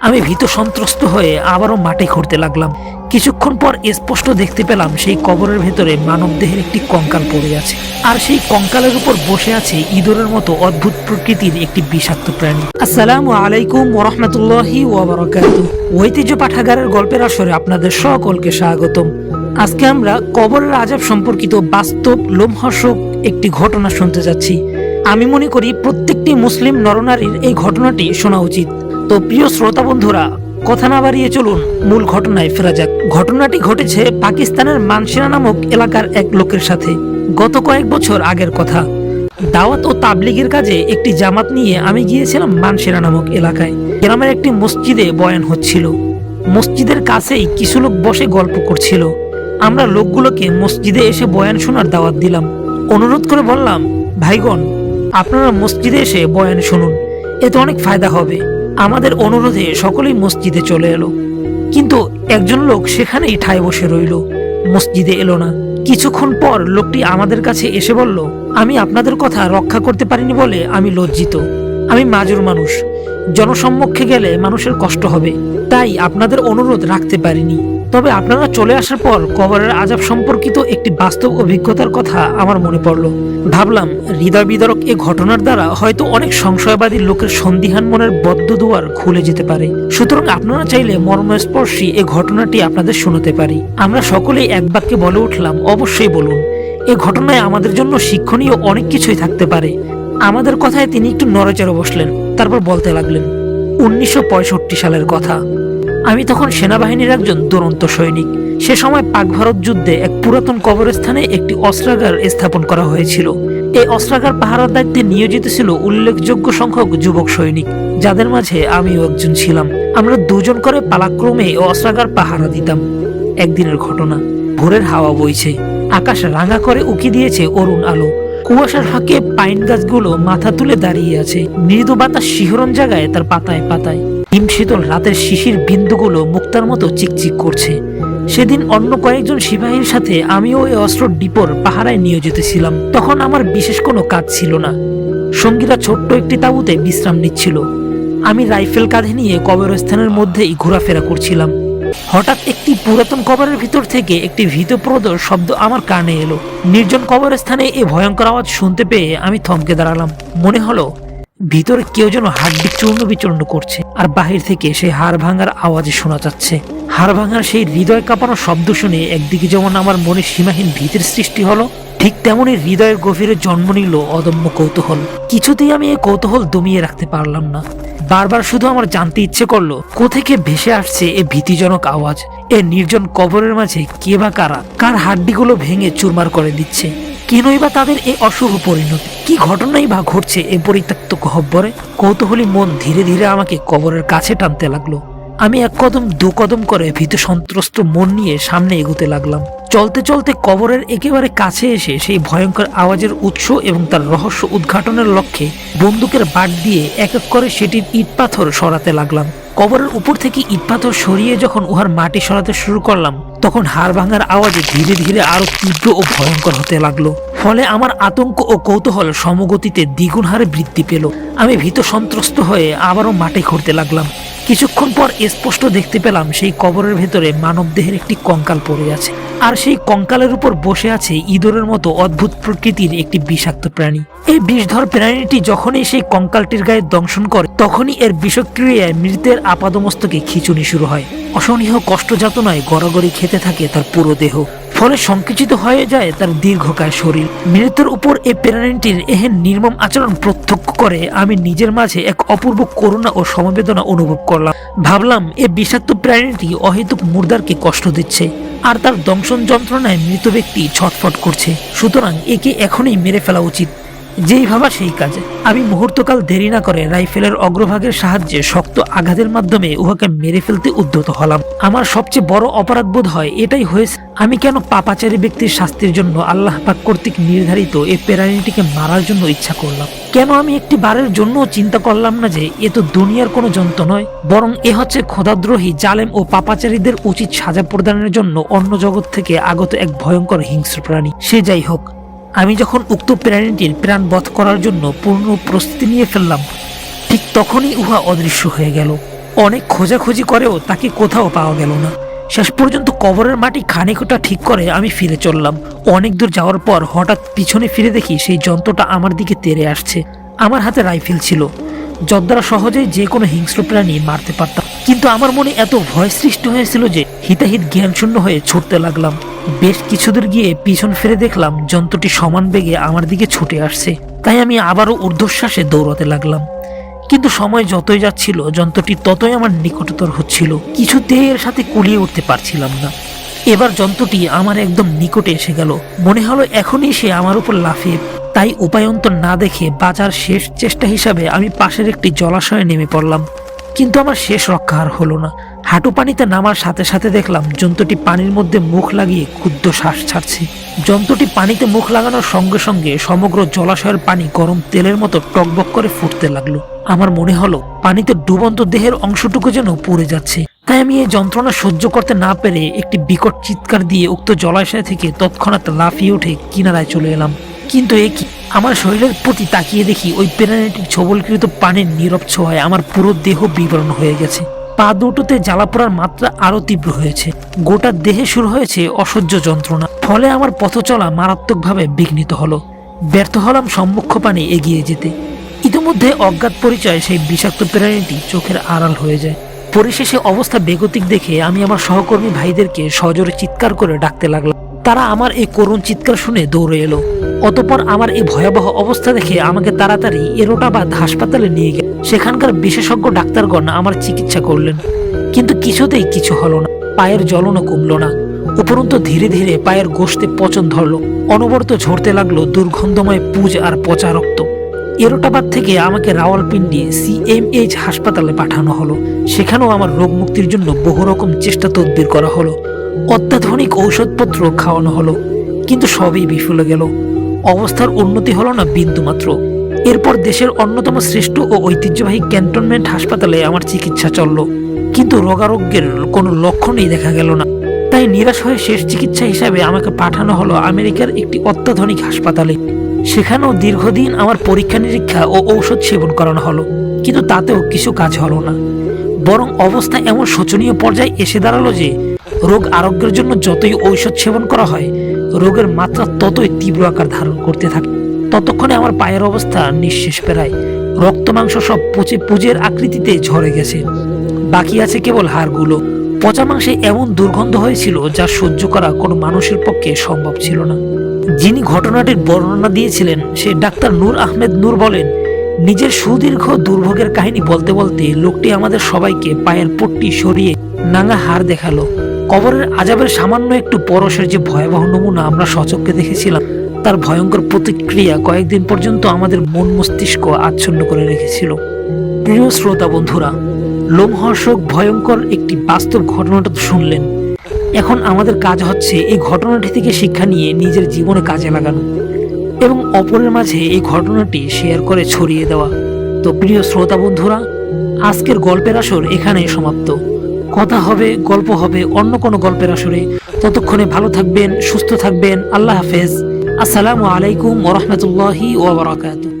আমি ভীত সন্ত্রস্ত হয়ে আবারও মাটি খুঁড়তে লাগলাম। কিছুক্ষণ পর স্পষ্ট দেখতে পেলাম সেই কবরের ভেতরে মানবদেহের একটি কঙ্কাল পড়ে আছে। আর সেই কঙ্কালের উপর বসে আছে ইঁদুরের মতো অদ্ভুত প্রকৃতির একটি বিষাক্ত প্রাণী। আসসালামু আলাইকুম ওরহমতুল্লাহি ওবরাকাতু ঐতিহ্য পাঠাগারের গল্পের আসরে আপনাদের সকলকে স্বাগতম। আজকে আমরা কবরের আজাব সম্পর্কিত বাস্তব, লোমহর্ষক একটি ঘটনা শুনতে যাচ্ছি। আমি মনে করি প্রত্যেকটি মুসলিম নরনারীর এই ঘটনাটি শোনা উচিত। তো প্রিয় শ্রোতা বন্ধুরা, কথা না বাড়িয়ে চলুন, মূল ঘটনায় ফেরা যাক। ঘটনাটি ঘটেছে পাকিস্তানের মানসিনা নামক এলাকার এক লোকের সাথে, গত কয়েক বছর আগের কথা। দাওয়াত ও তাবলিগের কাজে একটি জামাত নিয়ে আমি গিয়েছিলাম মানসিনা নামক এলাকায়। গ্রামের একটি মসজিদে বয়ান হচ্ছিল। মসজিদের কাছেই কিছু লোক বসে গল্প করছিল। আমরা লোকগুলোকে মসজিদে এসে বয়ান শোনার দাওয়াত দিলাম। অনুরোধ করে বললাম, ভাইগণ, আপনারা মসজিদে এসে বয়ান শুনুন, এতে অনেক ফায়দা হবে। আমাদের অনুরোধে সকলেই মসজিদে চলে এলো। কিন্তু একজন লোক সেখানেই ঠায় বসে রইল। মসজিদে এলো না। কিছুক্ষণ পর লোকটি আমাদের কাছে এসে বলল, আমি আপনাদের কথা রক্ষা করতে পারিনি বলে আমি লজ্জিত। আমি মাজুর মানুষ। জনসম্মুখে গেলে মানুষের কষ্ট হবে। তাই আপনাদের অনুরোধ রাখতে পারিনি। তবে আপনারা চলে আসার পর কবরের আজাব সম্পর্কিত একটি বাস্তব অভিজ্ঞতার কথা আমার মনে পড়ল। ভাবলাম, হৃদয় বিদারক এ ঘটনার দ্বারা হয়তো অনেক সংশয়বাদী লোকের সন্দিহান মনের বদ্ধ দুয়ার খুলে যেতে পারে। সুতরাং আপনারা চাইলে মর্মস্পর্শী এ ঘটনাটি আপনাদের শোনাতে পারি। আমরা সকলেই এক বাক্যে বলে উঠলাম, অবশ্যই বলুন। এ ঘটনায় আমাদের জন্য শিক্ষণীয় অনেক কিছুই থাকতে পারে। আমাদের কথায় তিনি একটু নড়েচড়ে বসলেন, তারপর বলতে লাগলেন, উনিশশো পঁয়ষট্টি সালের কথা। আমি তখন সেনাবাহিনীর একজন দুরন্ত সৈনিক। সে সময় পাক ভারত যুদ্ধে এক পুরাতন কবরস্থানে একটি অস্ত্রাগার স্থাপন করা হয়েছিল। এই অস্ত্রাগার পাহারার দায়িত্বে নিয়োজিত ছিল উল্লেখযোগ্য সংখ্যক যুবক সৈনিক, যাদের মাঝে আমিও একজন ছিলাম। আমরা দুজন করে পালাক্রমে অস্ত্রাগার পাহারা দিতাম। একদিনের ঘটনা, ভোরের হাওয়া বইছে। আকাশ রাঙা করে উকি দিয়েছে অরুণ আলো। কুয়াশার ফাঁকে পাইন গাছগুলো মাথা তুলে দাঁড়িয়ে আছে। মৃদু বাতাস শিহরণ জাগায় তার পাতায় পাতায়। হিম শীতল রাতের শিশির বিন্দুগুলো মুক্তার মতো চিকচিক করছে। সেদিন অন্য কয়েকজন সিপাহীর সাথে আমিও এই অস্ত্র ডিপোর পাহারায় নিয়োজিত ছিলাম তখন আমার বিশেষ কোনো কাজ ছিল না। সঙ্গীরা ছোট্ট একটি তাঁবুতে বিশ্রাম নিচ্ছিল। আমি রাইফেল কাঁধে নিয়ে কবরস্থানের মধ্যেই ঘোরাফেরা করছিলাম। হঠাৎ একটি পুরাতন কবরের ভিতর থেকে একটি ভীতপ্রদ শব্দ আমার কানে এলো। নির্জন কবরস্থানে এ ভয়ঙ্কর আওয়াজ শুনতে পেয়ে আমি থমকে দাঁড়ালাম। মনে হলো ভিতরে কেউ যেন হাড্ডি চূর্ণ বিচূর্ণ করছে, আর বাহির থেকে সেই হাড় ভাঙার আওয়াজ শোনা যাচ্ছে। হাড় ভাঙার সেই হৃদয় কাঁপানো শব্দ শুনে একদিকে যেমন আমার মনে সীমাহীন ভীতির সৃষ্টি হলো, ঠিক তেমনি হৃদয়ের গভীরে জন্ম নিল অদম্য কৌতূহল। কিছুতেই আমি এই কৌতূহল দমিয়ে রাখতে পারলাম না। বারবার শুধু আমার জানতে ইচ্ছে করল, কোথেকে ভেসে আসছে এ ভীতিজনক আওয়াজ? এ নির্জন কবরের মাঝে কে বা কারা? কার হাড্ডিগুলো ভেঙে চুরমার করে দিচ্ছে? কেনই বা তাদের এই অশুভ পরিণতি? কি ঘটনাই বা ঘটছে এ পরিত্যক্ত গহব্বরে কৌতূহলী মন ধীরে ধীরে আমাকে কবরের কাছে টানতে লাগল। আমি এক কদম, দু কদম করে ভীত সন্ত্রস্ত মন নিয়ে সামনে এগোতে লাগলাম। চলতে চলতে কবরের একেবারে কাছে এসে সেই ভয়ঙ্কর আওয়াজের উৎস এবং তার রহস্য উদ্ঘাটনের লক্ষ্যে বন্দুকের বাট দিয়ে এক এক করে সেটির ইট পাথর সরাতে লাগলাম। কবরের উপর থেকে ইট পাথর সরিয়ে যখন উহার মাটি সরাতে শুরু করলাম, তখন হাড় ভাঙার আওয়াজে ধীরে ধীরে আরও তীব্র ও ভয়ঙ্কর হতে লাগল। ফলে আমার আতঙ্ক ও কৌতূহল সমগতিতে দ্বিগুণ হারে বৃদ্ধি পেল। আমি ভীত সন্ত্রস্ত হয়ে আবারও মাটি খুঁড়তে লাগলাম। কিছুক্ষণ পর স্পষ্ট দেখতে পেলাম সেই কবরের ভেতরে মানবদেহের একটি কঙ্কাল পড়ে আছে। আর সেই কঙ্কালের উপর বসে আছে ইঁদুরের মতো অদ্ভুত প্রকৃতির একটি বিষাক্ত প্রাণী। এই বিষধর প্রাণীটি যখনই সেই কঙ্কালটির গায়ে দংশন করে, তখনই এর বিষক্রিয়ায় মৃতের আপাদমস্তকে খিচুনি শুরু হয়। অসহনীয় কষ্ট যাতনায় গড়াগড়ি খেতে থাকে তার পুরো দেহ। ফলে সংকুচিত হয়ে যায় তার দীর্ঘকায় শরীর। মৃতের উপর এই প্রাণীটির এহেন নির্মম আচরণ প্রত্যক্ষ করে আমি নিজের মাঝে এক অপূর্ব করুণা ও সমবেদনা অনুভব করলাম। ভাবলাম, এ বিষাক্ত প্রাণীটি অহেতুক মুর্দারকে কষ্ট দিচ্ছে, আর তার দংশন যন্ত্রণায় মৃত ব্যক্তি ছটফট করছে। সুতরাং একে এখনই মেরে ফেলা উচিত। যেই ভাবা সেই কাজে। আমি মুহূর্তকাল দেরি না করে রাইফেলের অগ্রভাগের সাহায্যে শক্ত আঘাতের মাধ্যমে উহাকে মেরে ফেলতে উদ্যত হলাম। আমার সবচেয়ে বড় অপরাধ বোধ হয় এটাই হয়েছে আমি কেন পাপাচারী ব্যক্তির শাস্তির জন্য আল্লাহ পাক কর্তৃক নির্ধারিত এই প্রাণীটিকে মারার জন্য ইচ্ছা করলাম? কেন আমি একটি বারের জন্য চিন্তা করলাম না যে এ তো দুনিয়ার কোনো যন্ত্র নয়, বরং এ হচ্ছে খোদাদ্রোহী জালেম ও পাপাচারীদের উচিত সাজা প্রদানের জন্য অন্য জগৎ থেকে আগত এক ভয়ঙ্কর হিংস্র প্রাণী। সে যাই হোক, আমি যখন উক্ত প্রাণীটির প্রাণ বধ করার জন্য পূর্ণ প্রস্তুতি নিয়ে ফেললাম, ঠিক তখনই উহা অদৃশ্য হয়ে গেল। অনেক খোঁজাখুঁজি করেও তাকে কোথাও পাওয়া গেল না। শেষ পর্যন্ত কবরের মাটি খানিকটা ঠিক করে আমি ফিরে চললাম। অনেক দূর যাওয়ার পর হঠাৎ পিছনে ফিরে দেখি সেই যন্ত্রটা আমার দিকে তেড়ে আসছে। আমার হাতে রাইফেল ছিল। যদ্বারা সহজেই যে কোনো হিংস্র প্রাণী মারতে পারতাম। কিন্তু আমার মনে এত ভয় সৃষ্টি হয়েছিল যে হিতাহিত জ্ঞানশূন্য হয়ে ছুটতে লাগলাম। বেশ কিছুদূর গিয়ে পিছন ফিরে দেখলাম, যন্ত্রটি সমান বেগে আমার দিকে ছুটে আসছে। তাই আমি আবারও ঊর্ধ্বশ্বাসে দৌড়াতে লাগলাম। কিন্তু সময় যতই যাচ্ছিল, যন্ত্রটি ততই আমার নিকটতর হচ্ছিল। কিছুতেই এর সাথে কুলিয়ে উঠতে পারছিলাম না। এবার যন্ত্রটি আমার একদম নিকটে এসে গেল। মনে হলো এখনই সে আমার উপর লাফিয়ে, তাই উপায়ন্তর না দেখে বাজার শেষ চেষ্টা হিসাবে আমি পাশের একটি জলাশয়ে নেমে পড়লাম। কিন্তু আমার শেষ রক্ষা আর হলো না। হাঁটু পানিতে নামার সাথে সাথে দেখলাম জন্তুটি পানির মধ্যে মুখ লাগিয়ে ক্ষুদ্র শ্বাস ছাড়ছে। যন্ত্রটি পানিতে মুখ লাগানোর সঙ্গে সঙ্গে সমগ্র জলাশয়ের পানি গরম তেলের মতো টকবক করে ফুটতে লাগল। আমার মনে হলো পানিতে ডুবন্ত দেহের অংশটুকু যেন পড়ে যাচ্ছে। তাই আমি এই যন্ত্রণা সহ্য করতে না পেরে একটি বিকট চিৎকার দিয়ে উক্ত জলাশয় থেকে তৎক্ষণাৎ লাফিয়ে উঠে কিনারায় চলে এলাম। কিন্তু এ কি? আমার শরীরের প্রতি তাকিয়ে দেখি ওই প্রাণীটির ছবলকৃত পানির নীরব ছোঁয়ায় আমার পুরো দেহ বিবরণ হয়ে গেছে। পা দুটোতে জ্বালা পোড়ার মাত্রা আরও তীব্র হয়েছে। গোটা দেহে শুরু হয়েছে অসহ্য যন্ত্রণা, ফলে আমার পথ চলা মারাত্মকভাবে বিঘ্নিত হলো। ব্যর্থ হলাম সম্মুখ পানে এগিয়ে যেতে। ইতিমধ্যে অজ্ঞাত পরিচয় সেই বিষাক্ত প্রাণীটি চোখের আড়াল হয়ে যায়। পরিশেষে অবস্থা বেগতিক দেখে আমি আমার সহকর্মী ভাইদেরকে সজোরে চিৎকার করে ডাকতে লাগলাম। তারা আমার এই করুণ চিৎকার শুনে দৌড়ে এলো। অতপর আমার এই ভয়াবহ অবস্থা দেখে আমাকে তাড়াতাড়ি এরোটাবাদ হাসপাতালে নিয়ে গেল। সেখানকার বিশেষজ্ঞ ডাক্তারগণ আমার চিকিৎসা করলেন। কিন্তু কিছুতেই কিছু হলো না। পায়ের জ্বলনও কমলো না। উপরন্তু ধীরে ধীরে পায়ের গোষ্ঠে পচন ধরলো। অনবরত ঝরতে লাগল দুর্গন্ধময় পুজ আর পচা রক্ত। এরোটাবাদ থেকে আমাকে রাওয়ালপিন্ডি সিএমএইচ হাসপাতালে পাঠানো হলো। সেখানেও আমার রোগ মুক্তির জন্য বহু রকম চেষ্টা তদবির করা হলো। অত্যাধুনিক ঔষধপত্র খাওয়ানো হলো, কিন্তু সবই বিফলে গেল। অবস্থার উন্নতি হলো না বিন্দুমাত্র এরপর দেশের অন্যতম শ্রেষ্ঠ ও ঐতিহ্যবাহী ক্যান্টনমেন্ট হাসপাতালে আমার চিকিৎসা চলল, কিন্তু রোগারোগ্যের কোনো লক্ষণই দেখা গেল না। তাই নিরাশ হয়ে শেষ চিকিৎসা হিসাবে আমাকে পাঠানো হলো আমেরিকার একটি অত্যাধুনিক হাসপাতালে। সেখানেও দীর্ঘদিন আমার পরীক্ষা নিরীক্ষা ও ঔষধ সেবন করানো হলো। কিন্তু তাতেও কিছু কাজ হলো না। বরং অবস্থা এমন শোচনীয় পর্যায়ে এসে দাঁড়াল যে, রোগ আরোগ্যের জন্য যতই ঔষধ সেবন করা হয়, রোগের মাত্রা ততই তীব্র আকার ধারণ করতে থাকে। ততক্ষণে আমার পায়ের অবস্থা নিঃশেষ পেরায়। রক্ত মাংস সব পচে পুজের আকৃতিতে ঝরে গেছে। বাকি আছে কেবল হাড়গুলো। পচা মাংসে এমন দুর্গন্ধ হয়েছিল যা সহ্য করা কোনো মানুষের পক্ষে সম্ভব ছিল না। যিনি ঘটনাটির বর্ণনা দিয়েছিলেন, সে ডাক্তার নূর আহমেদ নূর বলেন, নিজের সুদীর্ঘ দুর্ভোগের কাহিনী বলতে বলতে লোকটি আমাদের সবাইকে পায়ের পট্টি সরিয়ে নাঙ্গা হার দেখাল। কবরের আজাবের সামান্য একটু পরশের যে ভয়াবহ নমুনা আমরা সচক্ষে দেখেছিলাম, তার ভয়ঙ্কর প্রতিক্রিয়া কয়েকদিন পর্যন্ত আমাদের মন মস্তিষ্ক আচ্ছন্ন করে রেখেছিল। প্রিয় শ্রোতা বন্ধুরা, লোমহর্ষক ভয়ঙ্কর একটি বাস্তব ঘটনাটা শুনলেন। এখন আমাদের কাজ হচ্ছে এই ঘটনাটি থেকে শিক্ষা নিয়ে নিজের জীবনে কাজে লাগানো এবং অপরের মাঝে এই ঘটনাটি শেয়ার করে ছড়িয়ে দেওয়া। তো প্রিয় শ্রোতা বন্ধুরা, আজকের গল্পের আসর এখানেই সমাপ্ত। কথা হবে, গল্প হবে অন্য কোনো গল্পের আসরে। ততক্ষণে ভালো থাকবেন, সুস্থ থাকবেন। আল্লাহ হাফেজ। আসসালামু আলাইকুম ওরহমতুল্লাহি ওবরাকাতুহ